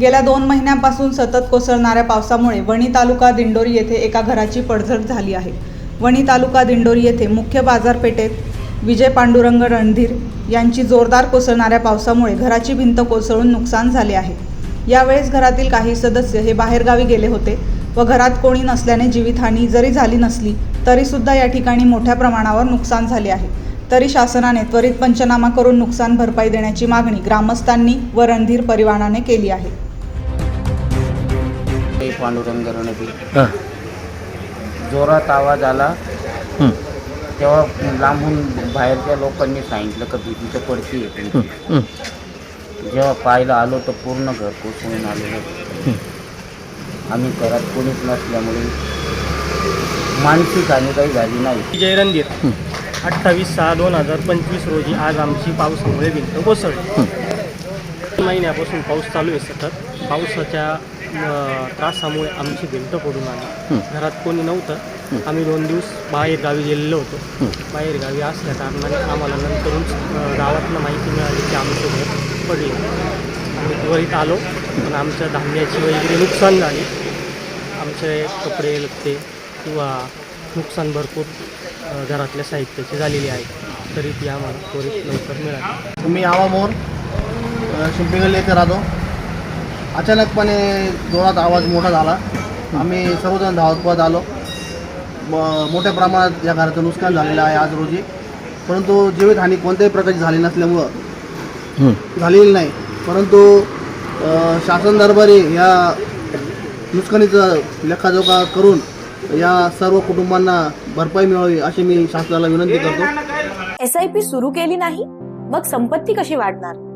गेल्या दोन महिन्यांपासून सतत कोसळणाऱ्या पावसामुळे वणी तालुका दिंडोरी येथे एका घराची पडझड झाली आहे. वणी तालुका दिंडोरी येथे मुख्य बाजारपेठेत विजय पांडुरंग रणधीर यांची जोरदार कोसळणाऱ्या पावसामुळे घराची भिंत कोसळून नुकसान झाले आहे. यावेळेस घरातील काही सदस्य हे बाहेरगावी गेले होते व घरात कोणी नसल्याने जीवितहानी जरी झाली नसली तरीसुद्धा या ठिकाणी मोठ्या प्रमाणावर नुकसान झाले आहे. तरी शासनाने त्वरित पंचनामा करून नुकसान भरपाई देण्याची मागणी ग्रामस्थांनी व रणधीर परिवाराने केली आहे. ते पांडुरंग रणबी हां. जोरात आवाज आला. हं, तेव्हा लांबून बाहेरच्या लोकांनी सांगितलं का भीतीचं पडती आहे तुमची. हं, जेव्हा पाहायला आलो तर पूर्ण घर कोसळून आलेलं हं. आम्ही घरात कोणीच नसल्यामुळे मानसिक हानी काही झाली नाही. विजय रणधीर हं. अठ्ठावीस सहा दोन हजार पंचवीस रोजी आज आमची पावसामुळे भिंत कोसळली. तीन महिन्यापासून पाऊस चालू आहे सतत. पावसाच्या त्रासामुळे आमची भिंत पडून आली. घरात कोणी नव्हतं. आम्ही दोन दिवस बाहेर गावी गेलेलो होतो. हं. बाहेर गावी असल्या कारणाने आम्हाला नंतरून अ, गावातनं माहिती मिळाली की आमचं घर पडले. आम्ही त्वरित आलो पण आमच्या धान्याची वगैरे नुकसान झाली. आमचे कपडे लत्ते किंवा नुकसान भरपूर घरातल्या साहित्याची झालेली आहे. तरी ती आम्हाला त्वरित लवकर मिळाली. मी आवा मोर अ, शिंपीगल्ली येथे राहतो. अचानकपणे जोरात आवाज मोठा झाला. आम्ही सर्वजण धावत पळत आलो. म- मोठ्या प्रमाणात या घराचं नुकसान झालेलं आहे आज रोजी. परंतु जीवितहानी कोणत्याही प्रकारची झाली नसल्यामुळं. झालेली नाही. परंतु शासन दरबारी या नुकसानीचं लेखाजोखा करून या सर्व कुटुंबांना भरपाई मिळावी अशी मी शासनाला विनंती करतो. एस आय पी सुरू केली नाही मग संपत्ती कशी वाढणार?